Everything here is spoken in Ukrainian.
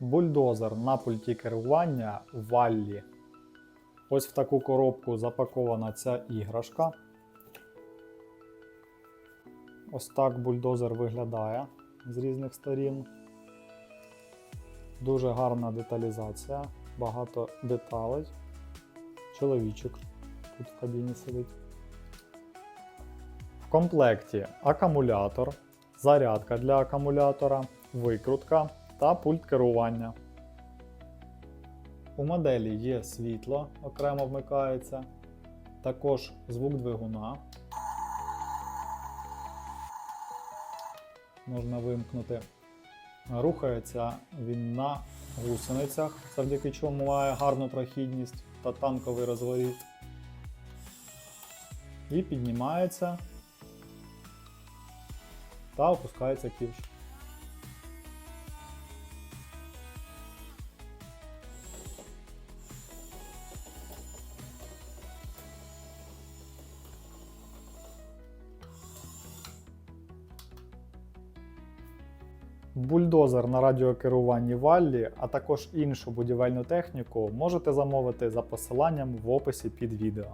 Бульдозер на пульті керування Валлі. Ось в таку коробку запакована ця іграшка. Ось так бульдозер виглядає з різних сторін. Дуже гарна деталізація, багато деталей. Чоловічок тут в кабіні сидить. В комплекті акумулятор, зарядка для акумулятора, викрутка та пульт керування. У моделі є світло, окремо вмикається, також звук двигуна. Можна вимкнути. Рухається він на гусеницях, завдяки чому має гарну прохідність та танковий розворіт. І піднімається та опускається ківш. Бульдозер на радіокеруванні Валлі, а також іншу будівельну техніку можете замовити за посиланням в описі під відео.